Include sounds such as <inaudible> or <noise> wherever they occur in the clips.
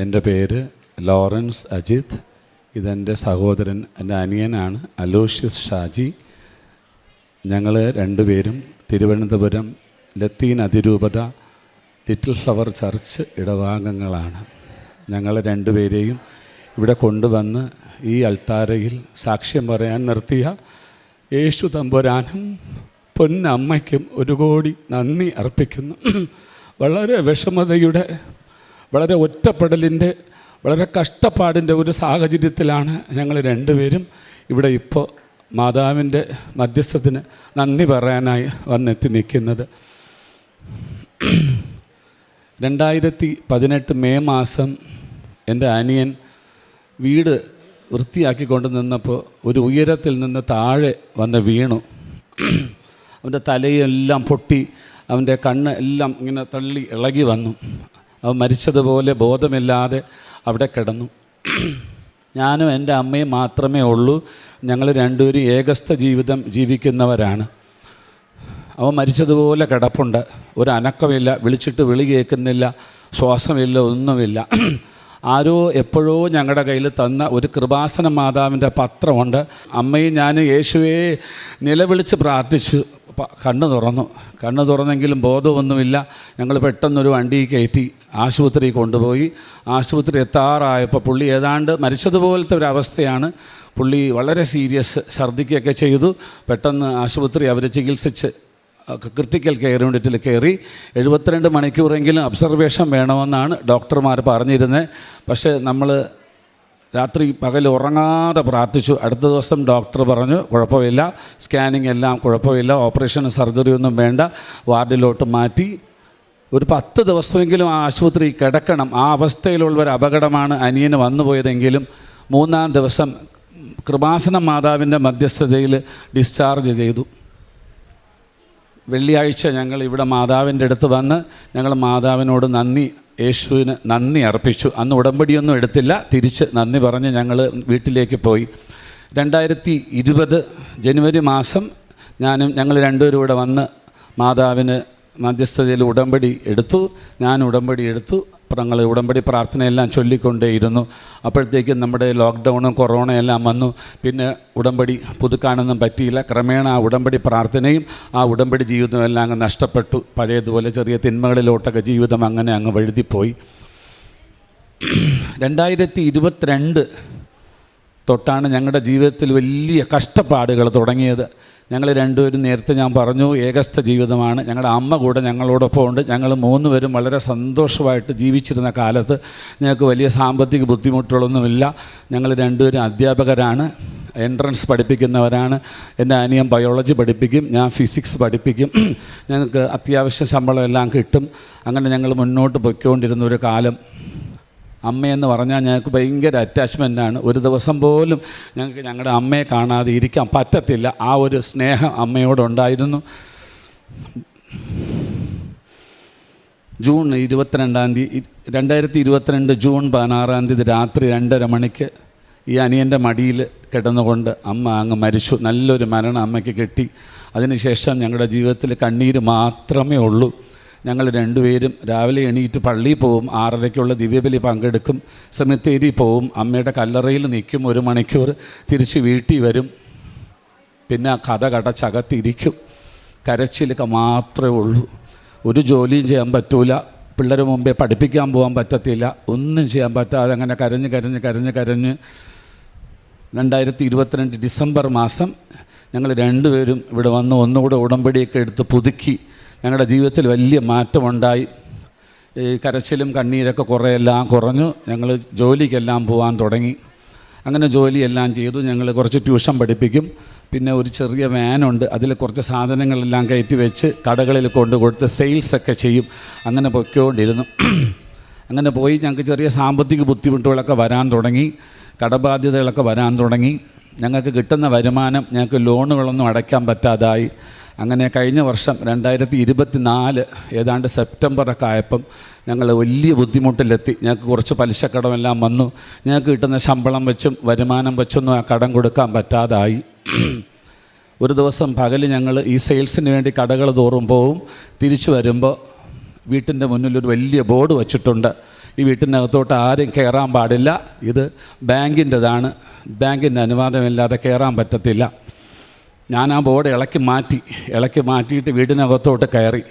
എന്റെ പേര് ലോറൻസ് അജിത്. ഇതെന്റെ സഹോദരൻ എന്റെ അനിയനാണ് അലോഷ്യസ് ഷാജി. ഞങ്ങൾ രണ്ടുപേരും തിരുവനന്തപുരം ലത്തീൻ അതിരൂപത ലിറ്റിൽ ഫ്ലവർ ചർച്ച് ഇടവാംഗങ്ങളാണ്. ഞങ്ങൾ രണ്ടുപേരെയും ഇവിടെ കൊണ്ടുവന്ന് ഈ അൾത്താരയിൽ സാക്ഷ്യം പറയാൻ നിർത്തിയ യേശു തമ്പുരാനും പൊന്നമ്മയ്ക്കും ഒരു കോടി നന്ദി അർപ്പിക്കുന്നു. <clears throat> വളരെ വിഷമതയുടെ വളരെ ഒറ്റപ്പെടലിന്റെ വളരെ കഷ്ടപ്പാടിന്റെ ഒരു സാഹചര്യത്തിലാണ് ഞങ്ങൾ രണ്ടുപേരും ഇവിടെ ഇപ്പോൾ മാതാവിന്റെ മധ്യസ്ഥത്തിന് നന്ദി പറയാനായി വന്നെത്തി നിൽക്കുന്നത്. രണ്ടായിരത്തി പതിനെട്ട് മെയ് മാസം എന്റെ അനിയൻ വീട് വൃത്തിയാക്കിക്കൊണ്ട് നിന്നപ്പോൾ ഒരു ഉയരത്തിൽ നിന്ന് താഴെ വന്ന് വീണു. അവന്റെ തലയെല്ലാം പൊട്ടി അവന്റെ കണ്ണ് എല്ലാം ഇങ്ങനെ തള്ളി ഇളകി വന്നു. അവൻ മരിച്ചതുപോലെ ബോധമില്ലാതെ അവിടെ കിടന്നു. ഞാനും എന്റെ അമ്മയും മാത്രമേ ഉള്ളൂ. ഞങ്ങൾ രണ്ടുപേരും ഏകസ്ഥ ജീവിതം ജീവിക്കുന്നവരാണ്. അവൻ മരിച്ചതുപോലെ കിടപ്പുണ്ട്. ഒരു വിളിച്ചിട്ട് വിളി കേൾക്കുന്നില്ല ശ്വാസമില്ല ഒന്നുമില്ല. ആരോ എപ്പോഴോ ഞങ്ങളുടെ കയ്യിൽ തന്ന ഒരു കൃപാസന മാതാവിന്റെ പത്രമുണ്ട്. അമ്മയും ഞാൻ യേശുവേ നിലവിളിച്ച് പ്രാർത്ഥിച്ചു. കണ്ണ് തുറന്നു. കണ്ണ് തുറന്നെങ്കിലും ബോധമൊന്നുമില്ല. ഞങ്ങൾ പെട്ടെന്നൊരു വണ്ടി കയറ്റി ആശുപത്രി കൊണ്ടുപോയി. ആശുപത്രി എത്താറായപ്പോൾ പുള്ളി ഏതാണ്ട് മരിച്ചതുപോലത്തെ ഒരു അവസ്ഥയാണ് പുള്ളി വളരെ സീരിയസ് ഛർദ്ദിക്കുകയൊക്കെ ചെയ്തു. പെട്ടെന്ന് ആശുപത്രി അവർ ചികിത്സിച്ച് ക്രിട്ടിക്കൽ കെയർ യൂണിറ്റിൽ കയറി. എഴുപത്തിരണ്ട് മണിക്കൂറെങ്കിലും അബ്സർവേഷൻ വേണമെന്നാണ് ഡോക്ടർമാർ പറഞ്ഞിരുന്നത്. പക്ഷേ നമ്മൾ രാത്രി പകൽ ഉറങ്ങാതെ പ്രാർത്ഥിച്ചു. അടുത്ത ദിവസം ഡോക്ടർ പറഞ്ഞു കുഴപ്പമില്ല സ്കാനിങ് എല്ലാം കുഴപ്പമില്ല ഓപ്പറേഷൻ സർജറി ഒന്നും വേണ്ട വാർഡിലോട്ട് മാറ്റി. ഒരു പത്ത് ദിവസമെങ്കിലും ആ ആശുപത്രി കിടക്കണം. ആ അവസ്ഥയിലുള്ള ഒരു അപകടമാണ് അനിയന് വന്നുപോയതെങ്കിലും മൂന്നാം ദിവസം കൃപാസന മാതാവിന്റെ മധ്യസ്ഥതയിൽ ഡിസ്ചാർജ് ചെയ്തു. വെള്ളിയാഴ്ച ഞങ്ങൾ ഇവിടെ മാതാവിന്റെ അടുത്ത് വന്ന് ഞങ്ങൾ മാതാവിനോട് നന്ദി യേശുവിന് നന്ദി അർപ്പിച്ചു. അന്ന് ഉടമ്പടിയൊന്നും എടുത്തില്ല. തിരിച്ച് നന്ദി പറഞ്ഞ് ഞങ്ങൾ വീട്ടിലേക്ക് പോയി. രണ്ടായിരത്തി ഇരുപത് ജനുവരി മാസം ഞാനും ഞങ്ങൾ രണ്ടുപേരും ഇവിടെ വന്ന് മാതാവിന് മധ്യസ്ഥതയിൽ ഉടമ്പടി എടുത്തു. ഞാൻ ഉടമ്പടി എടുത്തു. ഞങ്ങൾ ഉടമ്പടി പ്രാർത്ഥനയെല്ലാം ചൊല്ലിക്കൊണ്ടേയിരുന്നു. അപ്പോഴത്തേക്കും നമ്മുടെ ലോക്ക്ഡൗണും കൊറോണയെല്ലാം വന്നു. പിന്നെ ഉടമ്പടി പുതുക്കാനൊന്നും പറ്റിയില്ല. ക്രമേണ ആ ഉടമ്പടി പ്രാർത്ഥനയും ആ ഉടമ്പടി ജീവിതവും എല്ലാം അങ്ങ് നഷ്ടപ്പെട്ടു. പഴയതുപോലെ ചെറിയ തിന്മകളിലോട്ടൊക്കെ ജീവിതം അങ്ങനെ അങ്ങ് വഴുതിപ്പോയി. രണ്ടായിരത്തി ഇരുപത്തിരണ്ട് തൊട്ടാണ് ഞങ്ങളുടെ ജീവിതത്തിൽ വലിയ കഷ്ടപ്പാടുകൾ തുടങ്ങിയത്. ഞങ്ങൾ രണ്ടുപേരും നേരത്തെ ഞാൻ പറഞ്ഞു ഏകസ്ഥ ജീവിതമാണ്. ഞങ്ങളുടെ അമ്മ കൂടെ ഞങ്ങളോടൊപ്പം ഉണ്ട്. ഞങ്ങൾ മൂന്നുപേരും വളരെ സന്തോഷമായിട്ട് ജീവിച്ചിരുന്ന കാലത്ത് ഞങ്ങൾക്ക് വലിയ സാമ്പത്തിക ബുദ്ധിമുട്ടുകളൊന്നുമില്ല. ഞങ്ങൾ രണ്ടുപേരും അധ്യാപകരാണ്. എൻട്രൻസ് പഠിപ്പിക്കുന്നവരാണ്. എന്റെ അനിയൻ ബയോളജി പഠിപ്പിക്കും. ഞാൻ ഫിസിക്സ് പഠിപ്പിക്കും. ഞങ്ങൾക്ക് അത്യാവശ്യ ശമ്പളം എല്ലാം കിട്ടും. അങ്ങനെ ഞങ്ങൾ മുന്നോട്ട് പൊയ്ക്കൊണ്ടിരുന്ന ഒരു കാലം. അമ്മയെന്ന് പറഞ്ഞാൽ ഞങ്ങൾക്ക് ഭയങ്കര അറ്റാച്ച്മെന്റാണ് ഒരു ദിവസം പോലും ഞങ്ങൾക്ക് ഞങ്ങളുടെ അമ്മയെ കാണാതെ ഇരിക്കാൻ പറ്റത്തില്ല. ആ ഒരു സ്നേഹം അമ്മയോടുണ്ടായിരുന്നു. ജൂൺ ഇരുപത്തിരണ്ടാം തീയതി രണ്ടായിരത്തി ഇരുപത്തിരണ്ട് ജൂൺ പതിനാറാം തീയതി രാത്രി രണ്ടര മണിക്ക് ഈ അനിയന്റെ മടിയിൽ കിടന്നുകൊണ്ട് അമ്മ അങ്ങ് മരിച്ചു. നല്ലൊരു മരണം അമ്മയ്ക്ക് കിട്ടി. അതിനുശേഷം ഞങ്ങളുടെ ജീവിതത്തിൽ കണ്ണീര് മാത്രമേ ഉള്ളൂ. ഞങ്ങൾ രണ്ടുപേരും രാവിലെ എണീറ്റ് പള്ളിയിൽ പോവും ആറരയ്ക്കുള്ള ദിവ്യബലി പങ്കെടുക്കും സെമിത്തേരി പോവും അമ്മയുടെ കല്ലറയിൽ നിൽക്കും ഒരു മണിക്കൂർ തിരിച്ച് വീട്ടിൽ വരും. പിന്നെ ആ കഥ കടച്ചകത്തിരിക്കും. കരച്ചിലൊക്കെ മാത്രമേ ഉള്ളൂ. ഒരു ജോലിയും ചെയ്യാൻ പറ്റൂല. പിള്ളേർ മുമ്പേ പഠിപ്പിക്കാൻ പോകാൻ പറ്റത്തില്ല. ഒന്നും ചെയ്യാൻ പറ്റാതെ അങ്ങനെ കരഞ്ഞ് കരഞ്ഞ് കരഞ്ഞ് കരഞ്ഞ് രണ്ടായിരത്തി ഇരുപത്തിരണ്ട് ഡിസംബർ മാസം ഞങ്ങൾ രണ്ടുപേരും ഇവിടെ വന്ന് ഒന്നുകൂടെ ഉടമ്പടിയൊക്കെ എടുത്ത് പുതുക്കി. ഞങ്ങളുടെ ജീവിതത്തിൽ വലിയ മാറ്റമുണ്ടായി. ഈ കരച്ചിലും കണ്ണീരൊക്കെ കുറേ എല്ലാം കുറഞ്ഞു. ഞങ്ങൾ ജോലിക്കെല്ലാം പോകാൻ തുടങ്ങി. അങ്ങനെ ജോലിയെല്ലാം ചെയ്തു. ഞങ്ങൾ കുറച്ച് ട്യൂഷൻ പഠിപ്പിക്കും. പിന്നെ ഒരു ചെറിയ വാനുണ്ട്. അതിൽ കുറച്ച് സാധനങ്ങളെല്ലാം കയറ്റി വെച്ച് കടകളിൽ കൊണ്ട് കൊടുത്ത് സെയിൽസൊക്കെ ചെയ്യും. അങ്ങനെ പൊയ്ക്കൊണ്ടിരുന്നു. അങ്ങനെ പോയി ഞങ്ങൾക്ക് ചെറിയ സാമ്പത്തിക ബുദ്ധിമുട്ടുകളൊക്കെ വരാൻ തുടങ്ങി. കടബാധ്യതകളൊക്കെ വരാൻ തുടങ്ങി. ഞങ്ങൾക്ക് കിട്ടുന്ന വരുമാനം ഞങ്ങൾക്ക് ലോണുകളൊന്നും അടയ്ക്കാൻ പറ്റാതായി. അങ്ങനെ കഴിഞ്ഞ വർഷം രണ്ടായിരത്തി ഇരുപത്തി നാല് ഏതാണ്ട് സെപ്റ്റംബറൊക്കെ ആയപ്പം ഞങ്ങൾ വലിയ ബുദ്ധിമുട്ടിലെത്തി. ഞങ്ങൾക്ക് കുറച്ച് പലിശക്കടമെല്ലാം വന്നു. ഞങ്ങൾക്ക് കിട്ടുന്ന ശമ്പളം വെച്ചും വരുമാനം വെച്ചൊന്നും ആ കടം കൊടുക്കാൻ പറ്റാതായി. ഒരു ദിവസം പകൽ ഞങ്ങൾ ഈ സെയിൽസിന് വേണ്ടി കടകൾ തോറും പോവും. തിരിച്ചു വരുമ്പോൾ വീട്ടിന്റെ മുന്നിൽ ഒരു വലിയ ബോർഡ് വച്ചിട്ടുണ്ട്. ഈ വീട്ടിനകത്തോട്ട് ആരും കയറാൻ പാടില്ല. ഇത് ബാങ്കിന്റെതാണ് ബാങ്കിന്റെ അനുവാദമില്ലാതെ കയറാൻ പറ്റത്തില്ല. ഞാൻ ആ ബോർഡ് ഇളക്കി മാറ്റി ഇളക്കി മാറ്റിയിട്ട് വീടിനകത്തോട്ട് കയറി.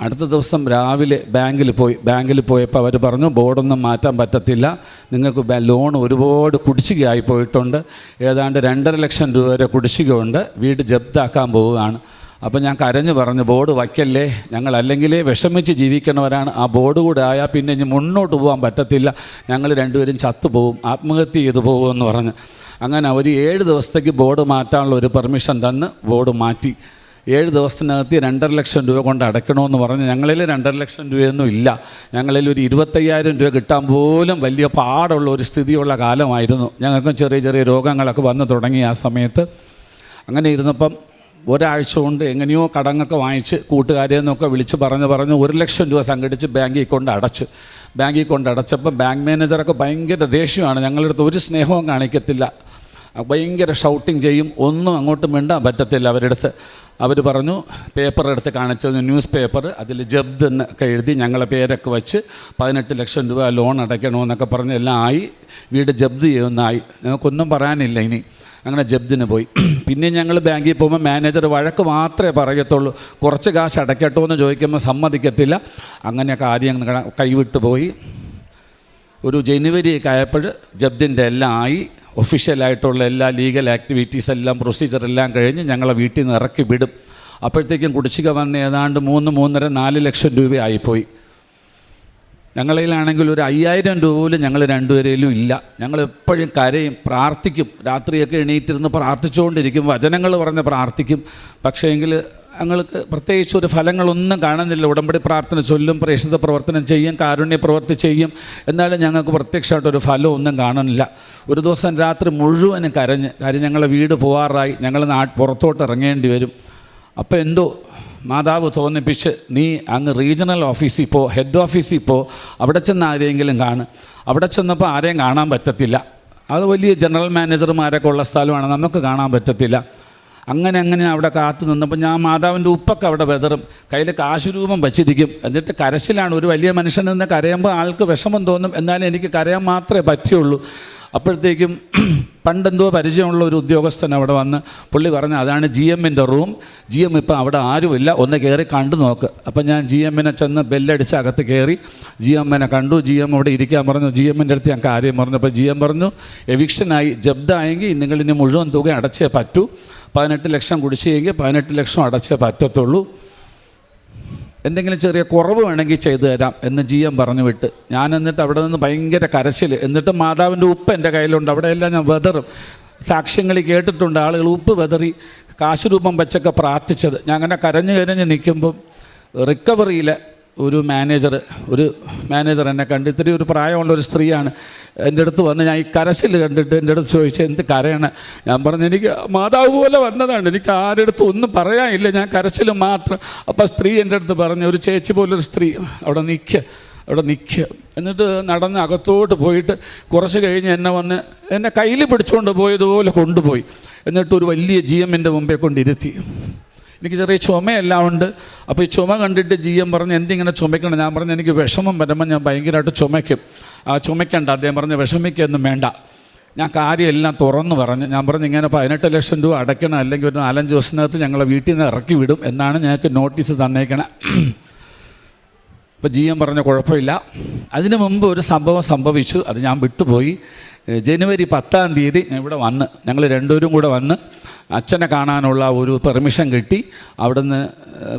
അടുത്ത ദിവസം രാവിലെ ബാങ്കിൽ പോയി ബാങ്കിൽ പോയപ്പോൾ അവർ പറഞ്ഞു ബോർഡൊന്നും മാറ്റാൻ പറ്റത്തില്ല. നിങ്ങൾക്ക് ലോൺ ഒരുപാട് കുടിശ്ശികയായി പോയിട്ടുണ്ട്. ഏതാണ്ട് രണ്ടര ലക്ഷം രൂപ വരെ കുടിശ്ശികയുണ്ട്. വീട് ജപ്താക്കാൻ പോവുകയാണ്. അപ്പോൾ ഞാൻ കരഞ്ഞു പറഞ്ഞു ബോർഡ് വയ്ക്കല്ലേ? ഞങ്ങൾ അല്ലെങ്കിലേ വിഷമിച്ച് ജീവിക്കണവരാണ് ആ ബോർഡ് കൂടെ ആയാൽ പിന്നെ ഇനി മുന്നോട്ട് പോകാൻ പറ്റത്തില്ല. ഞങ്ങൾ രണ്ടുപേരും ചത്തുപോകും. ആത്മഹത്യ ചെയ്തു പോകുമെന്ന് പറഞ്ഞ്. അങ്ങനെ അവർ ഏഴ് ദിവസത്തേക്ക് ബോർഡ് മാറ്റാനുള്ള ഒരു പെർമിഷൻ തന്ന് ബോർഡ് മാറ്റി. ഏഴ് ദിവസത്തിനകത്ത് രണ്ടര ലക്ഷം രൂപ കൊണ്ട് അടയ്ക്കണമെന്ന് പറഞ്ഞ് ഞങ്ങളിൽ രണ്ടര ലക്ഷം രൂപയൊന്നും ഇല്ല. ഞങ്ങളിൽ ഒരു ഇരുപത്തയ്യായിരം രൂപ കിട്ടാൻ പോലും വലിയ പാടുള്ള ഒരു സ്ഥിതിയുള്ള കാലമായിരുന്നു. ഞങ്ങൾക്കും ചെറിയ ചെറിയ രോഗങ്ങളൊക്കെ വന്നു തുടങ്ങി ആ സമയത്ത്. അങ്ങനെ ഇരുന്നപ്പം ഒരാഴ്ച കൊണ്ട് എങ്ങനെയോ കടങ്ങൊക്കെ വാങ്ങിച്ച് കൂട്ടുകാരെ നിന്നൊക്കെ വിളിച്ച് പറഞ്ഞ് പറഞ്ഞ് ഒരു ലക്ഷം രൂപ സംഘടിച്ച് ബാങ്കിൽ കൊണ്ട് അടച്ച്. ബാങ്കിൽ കൊണ്ട് അടച്ചപ്പോൾ ബാങ്ക് മാനേജറൊക്കെ ഭയങ്കര ദേഷ്യമാണ്. ഞങ്ങളുടെ അടുത്ത് ഒരു സ്നേഹവും കാണിക്കത്തില്ല. ഭയങ്കര ഷൗട്ടിങ് ചെയ്യും. ഒന്നും അങ്ങോട്ട് വേണ്ട പറ്റത്തില്ല അവരുടെ അടുത്ത് അവർ പറഞ്ഞു പേപ്പർ എടുത്ത് കാണിച്ചത് ന്യൂസ് പേപ്പർ അതിൽ ജബ്ദ് എന്നൊക്കെ എഴുതി ഞങ്ങളെ പേരൊക്കെ വെച്ച് പതിനെട്ട് ലക്ഷം രൂപ ലോൺ അടയ്ക്കണമെന്നൊക്കെ പറഞ്ഞ് എല്ലാം ആയി. വീട് ജബ്ദ് ചെയ്യുന്നതായി ഞങ്ങൾക്കൊന്നും പറയാനില്ല ഇനി. അങ്ങനെ ജബ്ദിന് പോയി. <clears throat> പിന്നെ ഞങ്ങൾ ബാങ്കിൽ പോകുമ്പോൾ മാനേജർ വഴക്ക് മാത്രമേ പറയത്തുള്ളൂ. കുറച്ച് കാശ് അടയ്ക്കട്ടോ എന്ന് ചോദിക്കുമ്പോൾ സമ്മതിക്കത്തില്ല. അങ്ങനെ കാര്യം കൈവിട്ട് പോയി. ഒരു ജനുവരി ഒക്കെ ആയപ്പോൾ ജബ്ദിന്റെ എല്ലാം ആയി. ഒഫീഷ്യലായിട്ടുള്ള എല്ലാ ലീഗൽ ആക്ടിവിറ്റീസ് എല്ലാം പ്രൊസീജിയർ എല്ലാം കഴിഞ്ഞ് ഞങ്ങളെ വീട്ടിൽ നിന്ന് ഇറക്കി വിടും. അപ്പോഴത്തേക്കും കുടിശ്ശിക വന്ന് ഏതാണ്ട് മൂന്ന് മൂന്നര നാല് ലക്ഷം രൂപയായിപ്പോയി. ഞങ്ങളിലാണെങ്കിൽ ഒരു അയ്യായിരം രൂപ പോലും ഞങ്ങൾ രണ്ടുപേരേലും ഇല്ല. ഞങ്ങൾ എപ്പോഴും കരയും പ്രാർത്ഥിക്കും. രാത്രിയൊക്കെ എണീറ്റിരുന്ന് പ്രാർത്ഥിച്ചുകൊണ്ടിരിക്കും. വചനങ്ങൾ പറഞ്ഞ് പ്രാർത്ഥിക്കും. പക്ഷേ എങ്കിൽ ഞങ്ങൾക്ക് പ്രത്യേകിച്ച് ഒരു ഫലങ്ങളൊന്നും കാണുന്നില്ല. ഉടമ്പടി പ്രാർത്ഥന ചൊല്ലും പ്രേക്ഷിത പ്രവർത്തനം ചെയ്യും കാരുണ്യ പ്രവർത്തി ചെയ്യും. എന്നാലും ഞങ്ങൾക്ക് പ്രത്യക്ഷമായിട്ടൊരു ഒന്നും കാണുന്നില്ല. ഒരു ദിവസം രാത്രി മുഴുവനും കരഞ്ഞ് കാര്യം ഞങ്ങളെ വീട് പോവാറായി. ഞങ്ങൾ നാ പുറത്തോട്ട് ഇറങ്ങേണ്ടി വരും. അപ്പോൾ എന്തോ മാതാവ് തോന്നിപ്പിച്ച് നീ അങ്ങ് റീജിയണൽ ഓഫീസിൽ പോ ഹെഡ് ഓഫീസിൽ പോ അവിടെ ചെന്ന് ആരെങ്കിലും കാണും. അവിടെ ചെന്നപ്പോൾ ആരെയും കാണാൻ പറ്റത്തില്ല. അത് വലിയ ജനറൽ മാനേജർമാരൊക്കെ ഉള്ള സ്ഥലമാണ്. നമുക്ക് കാണാൻ പറ്റത്തില്ല. അങ്ങനെ അങ്ങനെ അവിടെ കാത്തു നിന്നപ്പോൾ ഞാൻ മാതാവിന്റെ ഉപ്പൊക്കെ അവിടെ വെതറും. കയ്യിൽ കാശുരൂപം വച്ചിരിക്കും. എന്നിട്ട് കരച്ചിലാണ്. ഒരു വലിയ മനുഷ്യൻ നിന്ന് കരയുമ്പോൾ ആൾക്ക് വിഷമം തോന്നും. എന്നാലും എനിക്ക് കരയാൻ മാത്രമേ പറ്റുള്ളൂ. അപ്പോഴത്തേക്കും പണ്ടെന്തോ പരിചയമുള്ള ഒരു ഉദ്യോഗസ്ഥൻ അവിടെ വന്ന് പുള്ളി പറഞ്ഞു അതാണ് ജി എമ്മിന്റെ റൂം ജി എം ഇപ്പം അവിടെ ആരുമില്ല. ഒന്ന് കയറി കണ്ടു നോക്ക്. അപ്പം ഞാൻ ജി എമ്മിനെ ചെന്ന് ബെല്ലടിച്ച് അകത്ത് കയറി. ജി എമ്മിനെ കണ്ടു. ജി എം അവിടെ ഇരിക്കാൻ പറഞ്ഞു. ജി എമ്മിന്റെ അടുത്ത് ഞാൻ കാര്യം പറഞ്ഞു. അപ്പോൾ ജി എം പറഞ്ഞു എവിക്ഷനായി? ജബ്ദായെങ്കിൽ നിങ്ങളിനി മുഴുവൻ തുക അടച്ചേ പറ്റൂ. പതിനെട്ട് ലക്ഷം കുടിശ്ശിയെങ്കിൽ പതിനെട്ട് ലക്ഷം അടച്ചേ പറ്റത്തുള്ളൂ. എന്തെങ്കിലും ചെറിയ കുറവ് വേണമെങ്കിൽ ചെയ്തു തരാം എന്ന് ജി എം പറഞ്ഞു വിട്ട്. ഞാൻ എന്നിട്ട് അവിടെ നിന്ന് ഭയങ്കര കരച്ചിൽ എന്നിട്ട് മാതാവിന്റെ ഉപ്പ് എന്റെ കയ്യിലുണ്ട്. അവിടെയെല്ലാം ഞാൻ വെതറും. സാക്ഷ്യങ്ങൾ കേട്ടിട്ടുണ്ട്. ആളുകൾ ഉപ്പ് വെതറി കാശുരൂപം വെച്ചൊക്കെ പ്രാർത്ഥിച്ചത്. ഞാൻ അങ്ങനെ കരഞ്ഞു കരഞ്ഞ് നിൽക്കുമ്പം റിക്കവറിയിൽ ഒരു മാനേജർ ഒരു മാനേജർ എന്നെ കണ്ട് ഇത്തിരി ഒരു പ്രായമുള്ള ഒരു സ്ത്രീയാണ് എന്റെ അടുത്ത് വന്ന് ഞാൻ ഈ കരച്ചിൽ കണ്ടിട്ട് എന്റെ അടുത്ത് ചോദിച്ചു എന്ത് കരയാണ്? ഞാൻ പറഞ്ഞു എനിക്ക് മാതാവ് പോലെ വന്നതാണ്. എനിക്ക് ആരുടെ അടുത്ത് ഒന്നും പറയാനില്ല. ഞാൻ കരച്ചിൽ മാത്രം. അപ്പോൾ സ്ത്രീ എന്റെ അടുത്ത് പറഞ്ഞു ഒരു ചേച്ചി പോലൊരു സ്ത്രീ അവിടെ നിൽക്കുക അവിടെ നിൽക്കുക എന്നിട്ട് നടന്ന് അകത്തോട്ട് പോയിട്ട് കുറച്ച് കഴിഞ്ഞ് എന്നെ വന്ന് എന്നെ കയ്യിൽ പിടിച്ചുകൊണ്ട് പോയതുപോലെ കൊണ്ടുപോയി. എന്നിട്ട് ഒരു വലിയ ജി എമ്മിന്റെ മുമ്പേ കൊണ്ടിരുത്തി. എനിക്ക് ചെറിയ ചുമയെല്ലാം ഉണ്ട്. അപ്പോൾ ഈ ചുമ കണ്ടിട്ട് ജി എം പറഞ്ഞ് എന്തിങ്ങനെ ചുമയ്ക്കണം? ഞാൻ പറഞ്ഞു എനിക്ക് വിഷമം വരുമ്പോൾ ഞാൻ ഭയങ്കരമായിട്ട് ചുമയ്ക്കും. ആ ചുമയ്ക്കണ്ട അദ്ദേഹം പറഞ്ഞ് വിഷമിക്കൊന്നും വേണ്ട. ഞാൻ കാര്യമെല്ലാം തുറന്നു പറഞ്ഞു. ഞാൻ പറഞ്ഞു ഇങ്ങനെ പതിനെട്ട് ലക്ഷം രൂപ അടയ്ക്കണം അല്ലെങ്കിൽ ഒരു നാലഞ്ച് ദിവസത്തിനകത്ത് ഞങ്ങളെ വീട്ടിൽ നിന്ന് ഇറക്കി വിടും എന്നാണ് ഞങ്ങൾക്ക് നോട്ടീസ് തന്നേക്കണേ. അപ്പോൾ ജി എം പറഞ്ഞ കുഴപ്പമില്ല. അതിനു മുമ്പ് ഒരു സംഭവം സംഭവിച്ചു. അത് ഞാൻ വിട്ടുപോയി. ജനുവരി പത്താം തീയതി ഇവിടെ വന്ന് ഞങ്ങൾ രണ്ടുപേരും കൂടെ വന്ന് അച്ഛനെ കാണാനുള്ള ഒരു പെർമിഷൻ കിട്ടി. അവിടുന്ന്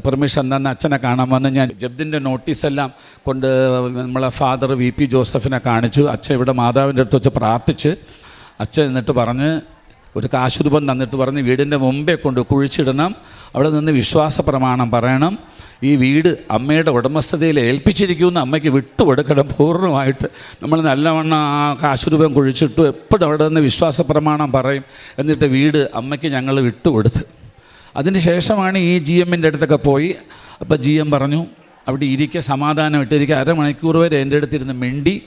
പെർമിഷൻ തന്ന് അച്ഛനെ കാണാൻ വന്ന് ഞാൻ ജബ്ദിന്റെ നോട്ടീസെല്ലാം കൊണ്ട് നമ്മളെ ഫാദർ വി പി ജോസഫിനെ കാണിച്ചു. അച്ഛൻ ഇവിടെ മാതാവിന്റെ അടുത്ത് വെച്ച് പ്രാർത്ഥിച്ച് അച്ഛൻ എന്നിട്ട് പറഞ്ഞ് ഒരു കാശുരൂപം തന്നിട്ട് പറഞ്ഞ് വീടിന്റെ മുമ്പേ കൊണ്ട് കുഴിച്ചിടണം. അവിടെ നിന്ന് വിശ്വാസ പ്രമാണം പറയണം. ഈ വീട് അമ്മയുടെ ഉടമസ്ഥതയിൽ ഏൽപ്പിച്ചിരിക്കുമെന്ന് അമ്മയ്ക്ക് വിട്ടുകൊടുക്കണം പൂർണമായിട്ട്. നമ്മൾ നല്ലവണ്ണം ആ കാശുരൂപം കുഴിച്ചിട്ടു എപ്പോഴും അവിടെ നിന്ന് വിശ്വാസ പ്രമാണം പറയും എന്നിട്ട് വീട് അമ്മയ്ക്ക് ഞങ്ങൾ വിട്ടു കൊടുത്ത് അതിന് ശേഷമാണ് ഈ ജി എമ്മിന്റെ അടുത്തൊക്കെ പോയി. അപ്പോൾ ജി എം പറഞ്ഞു അവിടെ ഇരിക്കുക സമാധാനമായിട്ടിരിക്കുക അരമണിക്കൂർ വരെ എന്റെ അടുത്തിരുന്ന് മിണ്ടി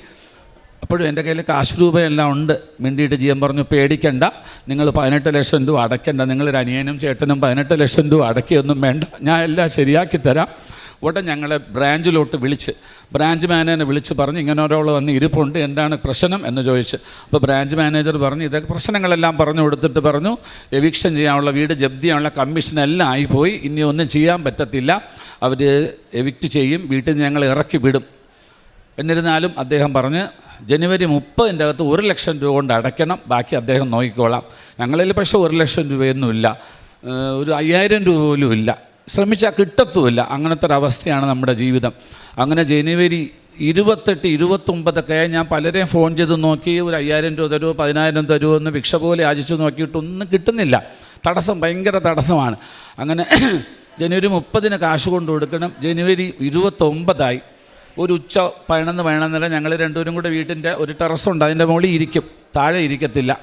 അപ്പോഴും എന്റെ കയ്യിൽ കാശ് രൂപയെല്ലാം ഉണ്ട്. മിണ്ടിയിട്ട് ജീവൻ പറഞ്ഞു പേടിക്കണ്ട നിങ്ങൾ പതിനെട്ട് ലക്ഷം രൂപ അടയ്ക്കണ്ട. നിങ്ങളൊരു അനിയനും ചേട്ടനും പതിനെട്ട് ലക്ഷം രൂപ അടയ്ക്കുകയൊന്നും വേണ്ട. ഞാൻ എല്ലാം ശരിയാക്കി തരാം. ഉടൻ ഞങ്ങളെ ബ്രാഞ്ചിലോട്ട് വിളിച്ച് ബ്രാഞ്ച് മാനേജറെ വിളിച്ച് പറഞ്ഞ് ഇങ്ങനെ ഒരാൾ വന്ന് ഇരിപ്പുണ്ട് എന്താണ് പ്രശ്നം എന്ന് ചോദിച്ച്. അപ്പോൾ ബ്രാഞ്ച് മാനേജർ പറഞ്ഞ് ഇതൊക്കെ പ്രശ്നങ്ങളെല്ലാം പറഞ്ഞു കൊടുത്തിട്ട് പറഞ്ഞു എവിക്ഷൻ ചെയ്യാനുള്ള വീട് ജപ്തി ചെയ്യാനുള്ള കമ്മീഷൻ എല്ലാം ആയിപ്പോയി. ഇനി ഒന്നും ചെയ്യാൻ പറ്റത്തില്ല. അവർ എവിക്റ്റ് ചെയ്യും വീട്ടിൽ നിന്ന് ഞങ്ങൾ ഇറക്കി വിടും. എന്നിരുന്നാലും അദ്ദേഹം പറഞ്ഞ് ജനുവരി മുപ്പതിന്റെ അകത്ത് ഒരു ലക്ഷം രൂപ കൊണ്ട് അടയ്ക്കണം ബാക്കി അദ്ദേഹം നോക്കിക്കോളാം. ഞങ്ങളിൽ പക്ഷേ ഒരു ലക്ഷം രൂപയൊന്നുമില്ല ഒരു അയ്യായിരം രൂപ പോലും ഇല്ല. ശ്രമിച്ചാൽ കിട്ടത്തുമില്ല. അങ്ങനത്തെ ഒരവസ്ഥയാണ് നമ്മുടെ ജീവിതം. അങ്ങനെ ജനുവരി ഇരുപത്തെട്ട് ഇരുപത്തൊമ്പതൊക്കെ ഞാൻ പലരെയും ഫോൺ ചെയ്ത് നോക്കി ഒരു അയ്യായിരം രൂപ തരുമോ പതിനായിരം തരുമോ എന്ന് ഭിക്ഷ പോലെ യാചിച്ച് നോക്കിയിട്ടൊന്നും കിട്ടുന്നില്ല. തടസ്സം ഭയങ്കര തടസ്സമാണ്. അങ്ങനെ <clears throat> ജനുവരി മുപ്പതിന് കാശ് കൊണ്ട് കൊടുക്കണം. ജനുവരി ഇരുപത്തൊമ്പതായി. ഒരു ഉച്ച പയണെന്ന് വേണമെന്നില്ല. ഞങ്ങൾ രണ്ടുപേരും കൂടെ വീട്ടിന്റെ ഒരു ടെറസുണ്ട് അതിന്റെ മുകളിൽ ഇരിക്കും. താഴെ ഇരിക്കത്തില്ല.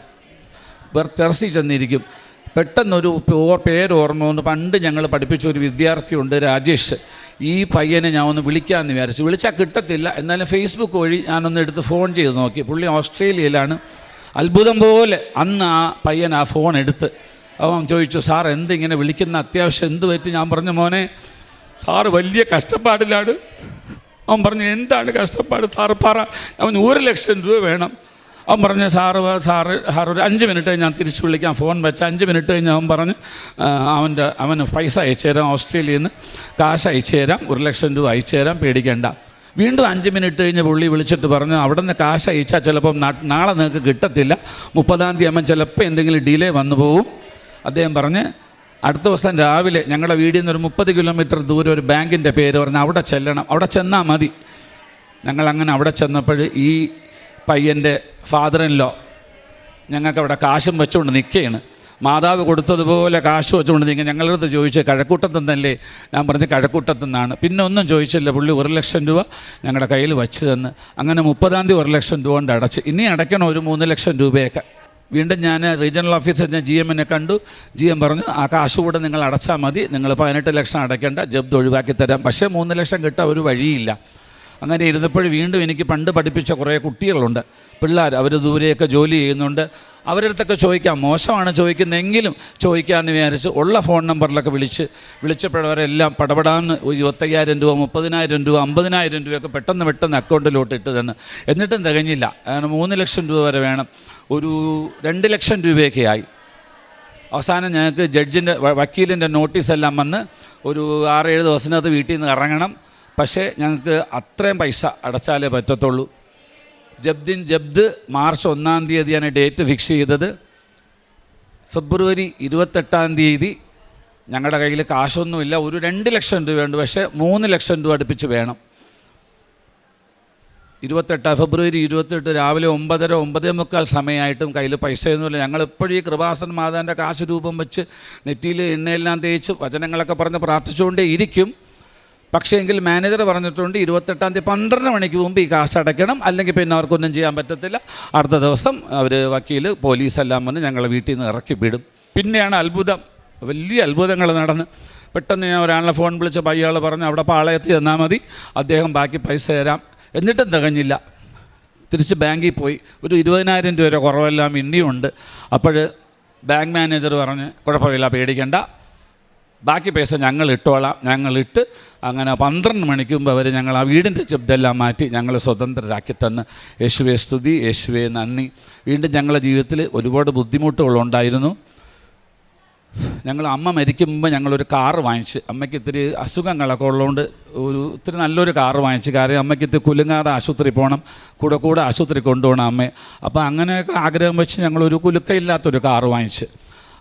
വേറെ ടെറസിൽ ചെന്നിരിക്കും. പെട്ടെന്നൊരു പേര് ഓർമ്മ വന്ന്. പണ്ട് ഞങ്ങൾ പഠിപ്പിച്ച ഒരു വിദ്യാർത്ഥിയുണ്ട് രാജേഷ്. ഈ പയ്യനെ ഞാൻ ഒന്ന് വിളിക്കാമെന്ന് വിചാരിച്ചു. വിളിച്ചാൽ കിട്ടത്തില്ല. എന്നാലും ഫേസ്ബുക്ക് വഴി ഞാനൊന്ന് എടുത്ത് ഫോൺ ചെയ്ത് നോക്കി. പുള്ളി ഓസ്ട്രേലിയയിലാണ്. അത്ഭുതം പോലെ അന്ന് ആ പയ്യൻ ആ ഫോൺ എടുത്ത് അവൻ ചോദിച്ചു സാർ എന്തിങ്ങനെ വിളിക്കുന്ന? അത്യാവശ്യം എന്ത് പറ്റി? ഞാൻ പറഞ്ഞു മോനെ സാറ് വലിയ കഷ്ടപ്പാടിലാണ്. അവൻ പറഞ്ഞു എന്താണ് കഷ്ടപ്പാട് സാറ് പറ. അവൻ ഒരു ലക്ഷം രൂപ വേണം. അവൻ പറഞ്ഞു സാറ് സാറ് സാറ് ഒരു അഞ്ച് മിനിറ്റ് ഞാൻ തിരിച്ചു വിളിക്കാം. ഫോൺ വെച്ച അഞ്ച് മിനിറ്റ് കഴിഞ്ഞ് അവൻ പറഞ്ഞ് അവന്റെ അവന് പൈസ അയച്ചു തരാം ഓസ്ട്രേലിയയിൽ നിന്ന്. കാശ് അയച്ചു തരാം. ഒരു ലക്ഷം രൂപ അയച്ചു തരാം. പേടിക്കേണ്ട. വീണ്ടും അഞ്ച് മിനിറ്റ് കഴിഞ്ഞ് പുള്ളി വിളിച്ചിട്ട് പറഞ്ഞു അവിടെ നിന്ന് കാശ് അയച്ചാൽ ചിലപ്പം നാളെ നിങ്ങൾക്ക് കിട്ടത്തില്ല. മുപ്പതാം തീയതി അമ്മ ചിലപ്പോൾ എന്തെങ്കിലും ഡിലേ വന്നു പോകും. അദ്ദേഹം പറഞ്ഞ് അടുത്ത ദിവസം രാവിലെ ഞങ്ങളുടെ വീടിൽ നിന്ന് ഒരു മുപ്പത് കിലോമീറ്റർ ദൂരെ ഒരു ബാങ്കിന്റെ പേര് പറഞ്ഞ് അവിടെ ചെല്ലണം. അവിടെ ചെന്നാൽ മതി. ഞങ്ങളങ്ങനെ അവിടെ ചെന്നപ്പോൾ ഈ പയ്യന്റെ ഫാദറിൻലോ ഞങ്ങൾക്ക് അവിടെ കാശും വെച്ചുകൊണ്ട് നിൽക്കുകയാണ്. മാതാവ് കൊടുത്തതുപോലെ കാശ് വെച്ചുകൊണ്ട് നിങ്ങൾ ഞങ്ങളുടെ അടുത്ത് ചോദിച്ചു കഴക്കൂട്ടത്തുനിന്നല്ലേ ഞാൻ പറഞ്ഞ് കഴക്കൂട്ടത്തു നിന്നാണ്. പിന്നെ ഒന്നും ചോദിച്ചില്ല പുള്ളി ഒരു ലക്ഷം രൂപ ഞങ്ങളുടെ കയ്യിൽ വെച്ച് തന്ന്. അങ്ങനെ മുപ്പതാം തീയതി ഒരു ലക്ഷം രൂപ കൊണ്ട് അടച്ച്. ഇനി അടയ്ക്കണം ഒരു മൂന്ന് ലക്ഷം രൂപയൊക്കെ. വീണ്ടും ഞാൻ റീജിയണൽ ഓഫീസർ ഞാൻ ജി എമ്മിനെ കണ്ടു. ജി എം പറഞ്ഞു ആ കാശ് കൂടെ നിങ്ങൾ അടച്ചാൽ മതി. നിങ്ങൾ പതിനെട്ട് ലക്ഷം അടയ്ക്കേണ്ട. ജബ്ദ് ഒഴിവാക്കി തരാം. പക്ഷേ മൂന്ന് ലക്ഷം കിട്ടാൻ ഒരു വഴിയില്ല. അങ്ങനെ ഇരുന്നപ്പോൾ വീണ്ടും എനിക്ക് പണ്ട് പഠിപ്പിച്ച കുറേ കുട്ടികളുണ്ട്. പിള്ളേർ അവർ ദൂരെയൊക്കെ ജോലി ചെയ്യുന്നുണ്ട്. അവരടുത്തൊക്കെ ചോദിക്കാം. മോശമാണ് ചോദിക്കുന്നതെങ്കിലും ചോദിക്കാമെന്ന് വിചാരിച്ച് ഉള്ള ഫോൺ നമ്പറിലൊക്കെ വിളിച്ച് വിളിച്ചപ്പോഴവരെല്ലാം പടപടാന്ന് ഇരുപത്തയ്യായിരം രൂപ മുപ്പതിനായിരം രൂപ അമ്പതിനായിരം രൂപയൊക്കെ പെട്ടെന്ന് പെട്ടെന്ന് അക്കൗണ്ടിലോട്ട് ഇട്ട് തന്ന്. എന്നിട്ടും തികഞ്ഞില്ല. മൂന്ന് ലക്ഷം രൂപ വരെ വേണം. ഒരു രണ്ട് ലക്ഷം രൂപയൊക്കെ ആയി അവസാനം ഞങ്ങൾക്ക് ജഡ്ജിന്റെ വക്കീലിന്റെ നോട്ടീസെല്ലാം വന്ന് ഒരു ആറേഴ് ദിവസത്തിനകത്ത് വീട്ടിൽ നിന്ന് ഇറങ്ങണം. പക്ഷേ ഞങ്ങൾക്ക് അത്രയും പൈസ അടച്ചാലേ പറ്റത്തുള്ളൂ. ജബ്ദിൻ ജബ്ദ് മാർച്ച് ഒന്നാം തീയതിയാണ് ഡേറ്റ് ഫിക്സ് ചെയ്തത്. ഫെബ്രുവരി ഇരുപത്തെട്ടാം തീയതി ഞങ്ങളുടെ കയ്യിൽ കാശൊന്നുമില്ല. ഒരു രണ്ട് ലക്ഷം രൂപയുണ്ട്. പക്ഷേ മൂന്ന് ലക്ഷം രൂപ അടുപ്പിച്ച് വേണം. ഇരുപത്തെട്ട് ഫെബ്രുവരി ഇരുപത്തെട്ട് രാവിലെ ഒമ്പതര ഒമ്പതേ മുക്കാൽ സമയമായിട്ടും കയ്യിൽ പൈസയൊന്നുമില്ല. ഞങ്ങൾ എപ്പോഴും ഈ കൃപാസൻ മാതാവിന്റെ കാശ് രൂപം വെച്ച് നെറ്റിയിൽ എണ്ണയെല്ലാം തേച്ച് വചനങ്ങളൊക്കെ പറഞ്ഞ് പ്രാർത്ഥിച്ചുകൊണ്ടേ ഇരിക്കും പക്ഷേ എങ്കിൽ മാനേജർ പറഞ്ഞിട്ടുണ്ട് ഇരുപത്തെട്ടാം തീയതി പന്ത്രണ്ട് മണിക്ക് മുമ്പ് ഈ കാശ് അടയ്ക്കണം. അല്ലെങ്കിൽ പിന്നെ അവർക്കൊന്നും ചെയ്യാൻ പറ്റത്തില്ല. അടുത്ത ദിവസം അവർ വക്കീൽ പോലീസെല്ലാം വന്ന് ഞങ്ങളെ വീട്ടിൽ നിന്ന് ഇറക്കി വിടും. പിന്നെയാണ് അത്ഭുതം. വലിയ അത്ഭുതങ്ങൾ നടന്ന്. പെട്ടെന്ന് ഞാൻ ഒരാളെ ഫോൺ വിളിച്ച് പയ്യാൾ പറഞ്ഞു അവിടെ പാളയത്തിൽ ചെന്നാൽ മതി. അദ്ദേഹം ബാക്കി പൈസ തരാം. എന്നിട്ടും തികഞ്ഞില്ല. തിരിച്ച് ബാങ്കിൽ പോയി. ഒരു ഇരുപതിനായിരം രൂപ കുറവെല്ലാം ഇനിയുണ്ട് അപ്പോൾ ബാങ്ക് മാനേജർ പറഞ്ഞ് കുഴപ്പമില്ല പേടിക്കണ്ട. ബാക്കി പൈസ ഞങ്ങൾ ഇട്ടോളാം. ഞങ്ങളിട്ട് അങ്ങനെ പന്ത്രണ്ട് മണിക്ക് മുമ്പ് അവർ ഞങ്ങൾ ആ വീടിന്റെ ശബ്ദമെല്ലാം മാറ്റി ഞങ്ങൾ സ്വതന്ത്രരാക്കി തന്ന്. യേശുവെ സ്തുതി യേശുവെ നന്ദി. വീണ്ടും ഞങ്ങളുടെ ജീവിതത്തിൽ ഒരുപാട് ബുദ്ധിമുട്ടുകളുണ്ടായിരുന്നു ഞങ്ങൾ അമ്മ മരിക്കും മുമ്പ് ഞങ്ങളൊരു കാറ് വാങ്ങിച്ച് അമ്മയ്ക്ക് ഇത്തിരി അസുഖങ്ങളൊക്കെ ഉള്ളതുകൊണ്ട് ഒരു ഇത്തിരി നല്ലൊരു കാറ് വാങ്ങിച്ച് കാര്യം അമ്മയ്ക്ക് ഇത്തിരി കുലുങ്ങാതെ ആശുപത്രി പോകണം കൂടെ കൂടെ ആശുപത്രി കൊണ്ടുപോകണം അമ്മയെ അപ്പോൾ അങ്ങനെയൊക്കെ ആഗ്രഹം വെച്ച് ഞങ്ങളൊരു കുലുക്കയില്ലാത്തൊരു കാറ് വാങ്ങിച്ച്.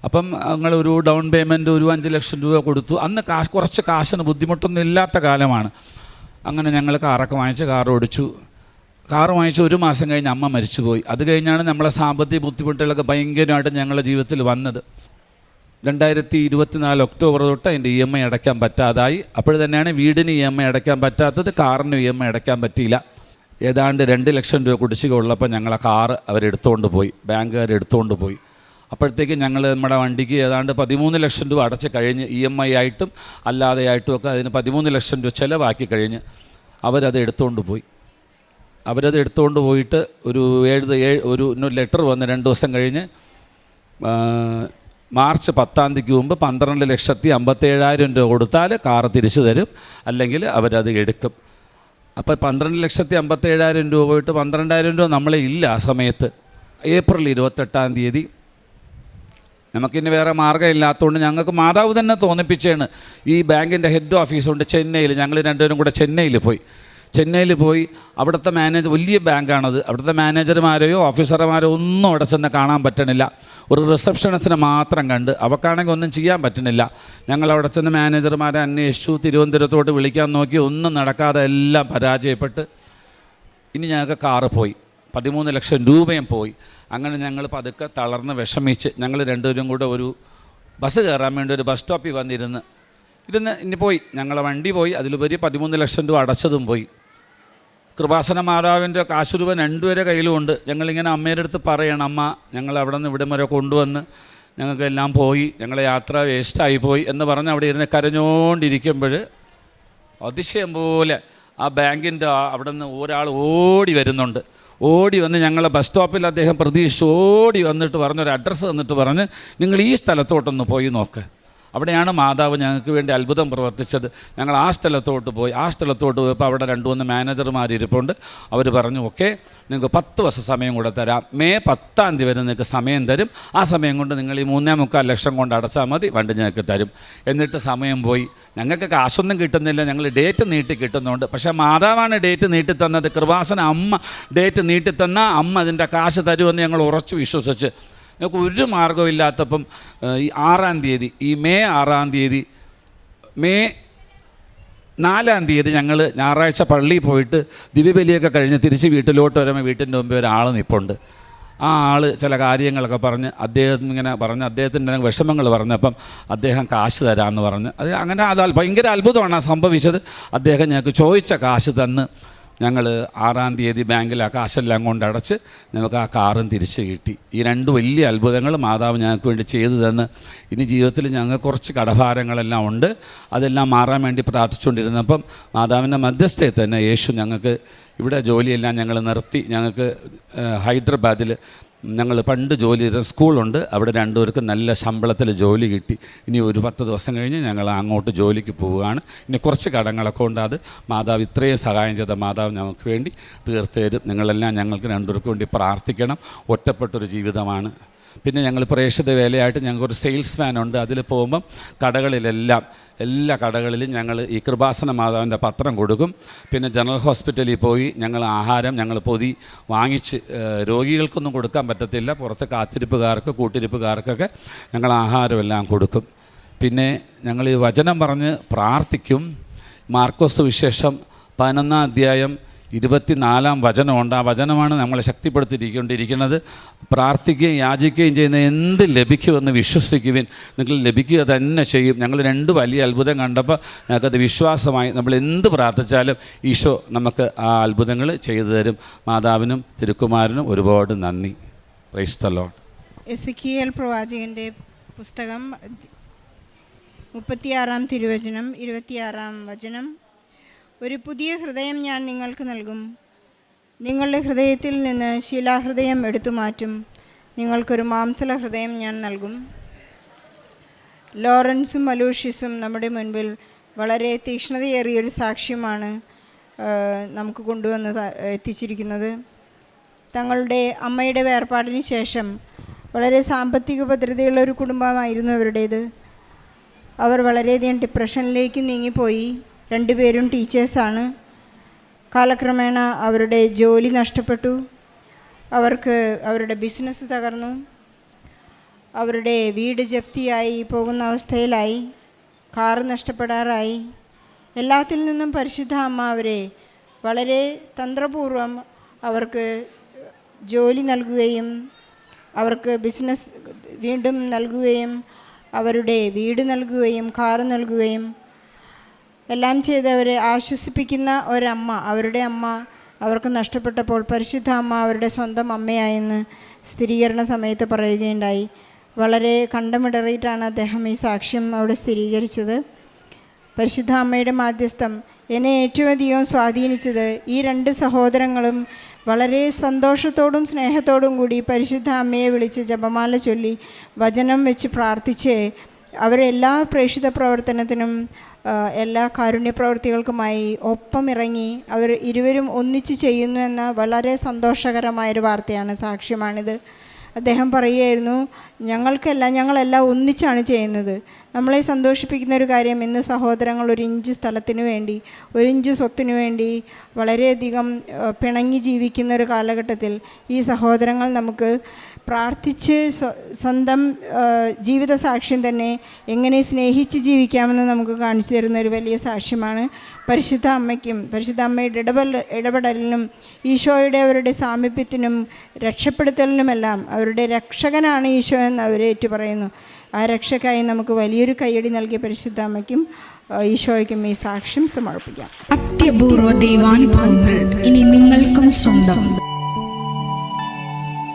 അപ്പം ഞങ്ങളൊരു ഡൗൺ പേയ്മെന്റ് ഒരു അഞ്ച് ലക്ഷം രൂപ കൊടുത്തു. അന്ന് കാശ് കുറച്ച് കാശിന് ബുദ്ധിമുട്ടൊന്നും ഇല്ലാത്ത കാലമാണ്. അങ്ങനെ ഞങ്ങൾ കാറൊക്കെ വാങ്ങിച്ച് കാർ ഓടിച്ചു. കാർ വാങ്ങിച്ച് ഒരു മാസം കഴിഞ്ഞ് അമ്മ മരിച്ചുപോയി. അത് കഴിഞ്ഞാണ് നമ്മളെ സാമ്പത്തിക ബുദ്ധിമുട്ടുകളൊക്കെ ഭയങ്കരമായിട്ട് ഞങ്ങളുടെ ജീവിതത്തിൽ വന്നത്. രണ്ടായിരത്തി ഇരുപത്തിനാല് ഒക്ടോബർ തൊട്ട് അതിന്റെ ഇ എം ഐ അടയ്ക്കാൻ പറ്റാതായി. അപ്പോൾ തന്നെയാണ് വീടിന് ഇ എം ഐ അടയ്ക്കാൻ പറ്റാത്തത് കാറിന് ഇ എം ഐ അടയ്ക്കാൻ പറ്റിയില്ല. ഏതാണ്ട് രണ്ട് ലക്ഷം രൂപ കുടിശ്ശിക ഉള്ളപ്പോൾ ഞങ്ങളെ കാറ് അവരെടുത്തുകൊണ്ട് പോയി ബാങ്കുകാർ എടുത്തുകൊണ്ട് പോയി. അപ്പോഴത്തേക്ക് ഞങ്ങൾ നമ്മുടെ വണ്ടിക്ക് ഏതാണ്ട് പതിമൂന്ന് ലക്ഷം രൂപ അടച്ച് കഴിഞ്ഞ് ഇ എം ഐ ആയിട്ടും അല്ലാതെ ആയിട്ടും ഒക്കെ അതിന് പതിമൂന്ന് ലക്ഷം രൂപ ചിലവാക്കി കഴിഞ്ഞ് അവരത് എടുത്തുകൊണ്ട് പോയി. അവരത് എടുത്തുകൊണ്ട് പോയിട്ട് ഒരു ഏഴ് ഏഴ് ഒരു ലെറ്റർ വന്ന് രണ്ട് ദിവസം കഴിഞ്ഞ് മാർച്ച് പത്താം തീയതിക്ക് മുമ്പ് പന്ത്രണ്ട് ലക്ഷത്തി അമ്പത്തേഴായിരം രൂപ കൊടുത്താൽ കാറ് തിരിച്ചു തരും. അല്ലെങ്കിൽ അവരത് എടുക്കും. അപ്പോൾ പന്ത്രണ്ട് ലക്ഷത്തി അമ്പത്തേഴായിരം രൂപ പോയിട്ട് പന്ത്രണ്ടായിരം രൂപ നമ്മളെ ഇല്ല ആ സമയത്ത്. ഏപ്രിൽ ഇരുപത്തെട്ടാം തീയതി. നമുക്കിനി വേറെ മാർഗമില്ലാത്തതുകൊണ്ട് ഞങ്ങൾക്ക് മാതാവ് തന്നെ തോന്നിപ്പിച്ചാണ്. ഈ ബാങ്കിന്റെ ഹെഡ് ഓഫീസുണ്ട് ചെന്നൈയിൽ ഞങ്ങൾ രണ്ടുപേരും കൂടെ ചെന്നൈയിൽ പോയി. ചെന്നൈയിൽ പോയി അവിടുത്തെ മാനേജർ വലിയ ബാങ്കാണത്. അവിടുത്തെ മാനേജർമാരെയോ ഓഫീസർമാരോ ഒന്നും അവിടെ ചെന്ന് കാണാൻ പറ്റണില്ല. ഒരു റിസപ്ഷനിസ്റ്റിനെ മാത്രം കണ്ട് അവക്കാണെങ്കിൽ ഒന്നും ചെയ്യാൻ പറ്റണില്ല. ഞങ്ങൾ അവിടെ ചെന്ന് മാനേജർമാരെ അന്വേഷിച്ചു തിരുവനന്തപുരത്തോട്ട് വിളിക്കാൻ നോക്കി ഒന്നും നടക്കാതെ എല്ലാം പരാജയപ്പെട്ട് ഇനി ഞങ്ങൾക്ക് കാറ് പോയി. പതിമൂന്ന് ലക്ഷം രൂപയും പോയി. അങ്ങനെ ഞങ്ങൾ പതുക്കെ തളർന്ന് വിഷമിച്ച് ഞങ്ങൾ രണ്ടുപേരും കൂടെ ഒരു ബസ് കയറാൻ വേണ്ടി ഒരു ബസ് സ്റ്റോപ്പിൽ വന്നിരുന്ന്. ഇരുന്ന് ഇനി പോയി. ഞങ്ങളെ വണ്ടി പോയി. അതിലുപരി പതിമൂന്ന് ലക്ഷം രൂപ അടച്ചതും പോയി. കൃപാസന മാതാവിന്റെ കാശ് രൂപ രണ്ടുപേരെ കയ്യിലുമുണ്ട്. ഞങ്ങളിങ്ങനെ അമ്മയുടെ അടുത്ത് പറയണം അമ്മ ഞങ്ങൾ അവിടെ നിന്ന് ഇവിടം വരെ കൊണ്ടുവന്ന് ഞങ്ങൾക്കെല്ലാം പോയി ഞങ്ങളെ യാത്ര വേസ്റ്റായി പോയി എന്ന് പറഞ്ഞ് അവിടെ ഇരുന്ന് കരഞ്ഞോണ്ടിരിക്കുമ്പോൾ അതിശയം പോലെ ആ ബാങ്കിന്റെ അവിടെ നിന്ന് ഒരാൾ ഓടി വരുന്നുണ്ട്. ഓടി വന്ന് ഞങ്ങളെ ബസ് സ്റ്റോപ്പിൽ അദ്ദേഹം പ്രതീക്ഷിച്ച് ഓടി വന്നിട്ട് പറഞ്ഞൊരു അഡ്രസ്സ് തന്നിട്ട് പറഞ്ഞ് നിങ്ങൾ ഈ സ്ഥലത്തോട്ടൊന്ന് പോയി നോക്ക്. അവിടെയാണ് മാതാവ് ഞങ്ങൾക്ക് വേണ്ടി അത്ഭുതം പ്രവർത്തിച്ചത്. ഞങ്ങൾ ആ സ്ഥലത്തോട്ട് പോയി. ആ സ്ഥലത്തോട്ട് പോയപ്പോൾ അവിടെ രണ്ട് മൂന്ന് മാനേജർമാർ ഇരിപ്പുണ്ട്. അവർ പറഞ്ഞു ഓക്കെ നിങ്ങൾക്ക് പത്ത് വർഷം സമയം കൂടെ തരാം. മെയ് പത്താം തീയതി വരെ നിങ്ങൾക്ക് സമയം തരും. ആ സമയം കൊണ്ട് നിങ്ങൾ ഈ മൂന്നേ മുക്കാൽ ലക്ഷം കൊണ്ട് അടച്ചാൽ മതി വണ്ടി ഞങ്ങൾക്ക് തരും. എന്നിട്ട് സമയം പോയി. ഞങ്ങൾക്ക് കാശൊന്നും കിട്ടുന്നില്ല. ഞങ്ങൾ ഡേറ്റ് നീട്ടി കിട്ടുന്നുണ്ട്. പക്ഷേ മാതാവാണ് ഡേറ്റ് നീട്ടി തന്നത്. കൃപാസന അമ്മ ഡേറ്റ് നീട്ടി തന്ന അമ്മ അതിന്റെ കാശ് തരുമെന്ന് ഞങ്ങൾ ഉറച്ചു വിശ്വസിച്ച് ഞങ്ങൾക്ക് ഒരു മാർഗമില്ലാത്തപ്പം ഈ ആറാം തീയതി ഈ മെയ് ആറാം തീയതി മെയ് നാലാം തീയതി ഞങ്ങൾ ഞായറാഴ്ച പള്ളിയിൽ പോയിട്ട് ദിവ്യബലിയൊക്കെ കഴിഞ്ഞ് തിരിച്ച് വീട്ടിലോട്ട് വരുമ്പോൾ വീട്ടിന്റെ മുമ്പ് ഒരാൾ നിൽപ്പുണ്ട് ആ ആൾ ചില കാര്യങ്ങളൊക്കെ പറഞ്ഞ് അദ്ദേഹം ഇങ്ങനെ പറഞ്ഞ് അദ്ദേഹത്തിന്റെ വിഷമങ്ങൾ പറഞ്ഞപ്പം അദ്ദേഹം കാശ് തരാമെന്ന് പറഞ്ഞ്. അത് അങ്ങനെ അത് ഭയങ്കര അത്ഭുതമാണ് സംഭവിച്ചത്. അദ്ദേഹം ഞങ്ങൾക്ക് ചോദിച്ച കാശ് തന്ന് ഞങ്ങൾ ആറാം തീയതി ബാങ്കിൽ കാശെല്ലാം കൊണ്ട് അടച്ച് ഞങ്ങൾക്ക് ആ കാറും തിരിച്ച് കിട്ടി. ഈ രണ്ട് വലിയ അത്ഭുതങ്ങൾ മാതാവ് ഞങ്ങൾക്ക് വേണ്ടി ചെയ്തു തന്ന്. ഇനി ജീവിതത്തിൽ ഞങ്ങൾക്ക് കുറച്ച് കടഭാരങ്ങളെല്ലാം ഉണ്ട്. അതെല്ലാം മാറാൻ വേണ്ടി പ്രാർത്ഥിച്ചുകൊണ്ടിരുന്നപ്പം മാതാവിന്റെ മധ്യസ്ഥയിൽ തന്നെ യേശു ഞങ്ങൾക്ക് ഇവിടെ ജോലിയെല്ലാം ഞങ്ങൾ നിർത്തി. ഞങ്ങൾക്ക് ഹൈദരാബാദിൽ ഞങ്ങൾ പണ്ട് ജോലി ചെയ്ത സ്കൂളുണ്ട്. അവിടെ രണ്ടുപേർക്കും നല്ല ശമ്പളത്തിൽ ജോലി കിട്ടി. ഇനി ഒരു പത്ത് ദിവസം കഴിഞ്ഞ് ഞങ്ങൾ അങ്ങോട്ട് ജോലിക്ക് പോവുകയാണ്. ഇനി കുറച്ച് കടങ്ങളൊക്കെ ഉണ്ട്. അത് മാതാവ് ഇത്രയും സഹായം ചെയ്ത മാതാവ് ഞങ്ങൾക്ക് വേണ്ടി തീർത്തേരും. നിങ്ങളെല്ലാം ഞങ്ങൾക്ക് രണ്ടുപേർക്കും വേണ്ടി പ്രാർത്ഥിക്കണം. ഒറ്റപ്പെട്ടൊരു ജീവിതമാണ് പിന്നെ ഞങ്ങൾ പ്രേക്ഷിത വേലയായിട്ട് ഞങ്ങൾക്കൊരു സെയിൽസ് മാൻ ഉണ്ട്. അതിൽ പോകുമ്പം കടകളിലെല്ലാം എല്ലാ കടകളിലും ഞങ്ങൾ ഈ കൃപാസന മാതാവിന്റെ പത്രം കൊടുക്കും. പിന്നെ ജനറൽ ഹോസ്പിറ്റലിൽ പോയി ഞങ്ങൾ ആഹാരം ഞങ്ങൾ പൊതി വാങ്ങിച്ച് രോഗികൾക്കൊന്നും കൊടുക്കാൻ പറ്റത്തില്ല. പുറത്ത് കാത്തിരിപ്പുകാർക്ക് കൂട്ടിരിപ്പുകാർക്കൊക്കെ ഞങ്ങൾ ആഹാരമെല്ലാം കൊടുക്കും. പിന്നെ ഞങ്ങൾ ഈ വചനം പറഞ്ഞ് പ്രാർത്ഥിക്കും. മാർക്കോസ് വിശേഷം പതിനൊന്നാം അധ്യായം ഇരുപത്തിനാലാം വചനമുണ്ട്. ആ വചനമാണ് നമ്മളെ ശക്തിപ്പെടുത്തിയിരിക്കൊണ്ടിരിക്കുന്നത് പ്രാർത്ഥിക്കുകയും യാചിക്കുകയും ചെയ്യുന്ന എന്ത് ലഭിക്കുമെന്ന് വിശ്വസിക്കുവിൻ. നിങ്ങൾ ലഭിക്കുക തന്നെ ചെയ്യും. ഞങ്ങൾ രണ്ട് വലിയ അത്ഭുതം കണ്ടപ്പോൾ ഞങ്ങൾക്കത് വിശ്വാസമായി. നമ്മൾ എന്ത് പ്രാർത്ഥിച്ചാലും ഈശോ നമുക്ക് ആ അത്ഭുതങ്ങൾ ചെയ്തു തരും. മാതാവിനും തിരുക്കുമാരനും ഒരുപാട് നന്ദി. ക്രൈസ്തലോൺ എസിക്കിയൽ പ്രവാചകന്റെ പുസ്തകം മുപ്പത്തിയാറാം തിരുവചനം ഇരുപത്തിയാറാം വചനം. ഒരു പുതിയ ഹൃദയം ഞാൻ നിങ്ങൾക്ക് നൽകും. നിങ്ങളുടെ ഹൃദയത്തിൽ നിന്ന് ശിലാഹൃദയം എടുത്തു മാറ്റും. നിങ്ങൾക്കൊരു മാംസല ഹൃദയം ഞാൻ നൽകും. ലോറൻസും അലൂഷ്യസും നമ്മുടെ മുൻപിൽ വളരെ തീക്ഷ്ണതയേറിയൊരു സാക്ഷ്യമാണ് നമുക്ക് കൊണ്ടുവന്ന് എത്തിച്ചിരിക്കുന്നത്. തങ്ങളുടെ അമ്മയുടെ വേർപാടിന് ശേഷം വളരെ സാമ്പത്തിക ഭദ്രതയുള്ള ഒരു കുടുംബമായിരുന്നു അവരുടേത്. അവർ വളരെയധികം ഡിപ്രഷനിലേക്ക് നീങ്ങിപ്പോയി. രണ്ടുപേരും ടീച്ചേഴ്സാണ്. കാലക്രമേണ അവരുടെ ജോലി നഷ്ടപ്പെട്ടു. അവർക്ക് അവരുടെ ബിസിനസ് തകർന്നു. അവരുടെ വീട് ജപ്തിയായി പോകുന്ന അവസ്ഥയിലായി. കാറ് നഷ്ടപ്പെടാറായി. എല്ലാത്തിൽ നിന്നും പരിശുദ്ധ അമ്മ അവരെ വളരെ തന്ത്രപൂർവം അവർക്ക് ജോലി നൽകുകയും അവർക്ക് ബിസിനസ് വീണ്ടും നൽകുകയും അവരുടെ വീട് നൽകുകയും കാറ് നൽകുകയും എല്ലാം ചെയ്ത് അവരെ ആശ്വസിപ്പിക്കുന്ന ഒരമ്മ അവരുടെ അമ്മ അവർക്ക് നഷ്ടപ്പെട്ടപ്പോൾ പരിശുദ്ധ അമ്മ അവരുടെ സ്വന്തം അമ്മയായെന്ന് സ്ഥിരീകരണ സമയത്ത് പറയുകയുണ്ടായി. വളരെ കണ്ടമിടറിയിട്ടാണ് അദ്ദേഹം ഈ സാക്ഷ്യം അവിടെ സ്ഥിരീകരിച്ചത്. പരിശുദ്ധ അമ്മയുടെ മാധ്യസ്ഥം എന്നെ ഏറ്റവും അധികം സ്വാധീനിച്ചത് ഈ രണ്ട് സഹോദരങ്ങളും വളരെ സന്തോഷത്തോടും സ്നേഹത്തോടും കൂടി പരിശുദ്ധ അമ്മയെ വിളിച്ച് ജപമാല ചൊല്ലി വചനം വെച്ച് പ്രാർത്ഥിച്ച് അവരെല്ലാ പ്രേക്ഷിത പ്രവർത്തനത്തിനും എല്ലാ കാരുണ്യ പ്രവൃത്തികൾക്കുമായി ഒപ്പം ഇറങ്ങി അവർ ഇരുവരും ഒന്നിച്ച് ചെയ്യുന്നു എന്ന വളരെ സന്തോഷകരമായൊരു വാർത്തയാണ് സാക്ഷ്യമാണിത്. അദ്ദേഹം പറയുമായിരുന്നു ഞങ്ങൾക്കെല്ലാം ഞങ്ങളെല്ലാം ഒന്നിച്ചാണ് ചെയ്യുന്നത്. നമ്മളെ സന്തോഷിപ്പിക്കുന്ന ഒരു കാര്യം ഇന്ന് സഹോദരങ്ങൾ ഒരു ഇഞ്ച് സ്ഥലത്തിന് വേണ്ടി ഒരു ഇഞ്ച് സ്വത്തിനു വേണ്ടി വളരെയധികം പിണങ്ങി ജീവിക്കുന്ന ഒരു കാലഘട്ടത്തിൽ ഈ സഹോദരങ്ങൾ നമുക്ക് പ്രാർത്ഥിച്ച് സ്വ- സ്വന്തം ജീവിത സാക്ഷ്യം തന്നെ എങ്ങനെ സ്നേഹിച്ച് ജീവിക്കാമെന്ന് നമുക്ക് കാണിച്ചു തരുന്ന ഒരു വലിയ സാക്ഷ്യമാണ് പരിശുദ്ധ അമ്മയ്ക്കും പരിശുദ്ധ അമ്മയുടെ ഇടപെൽ ഇടപെടലിനും ഈശോയുടെ അവരുടെ സാമീപ്യത്തിനും രക്ഷപ്പെടുത്തലിനുമെല്ലാം അവരുടെ രക്ഷകനാണ് ഈശോ എന്ന് അവർ ഏറ്റുപറയുന്നു. ആ രക്ഷക്കായി നമുക്ക് വലിയൊരു കയ്യടി നൽകിയ പരിശുദ്ധ അമ്മയ്ക്കും ഈശോയ്ക്കും ഈ സാക്ഷ്യം സമർപ്പിക്കാം. അത്യപൂർവ ദൈവാനുഭവങ്ങൾ ഇനി നിങ്ങൾക്കും സ്വന്തം.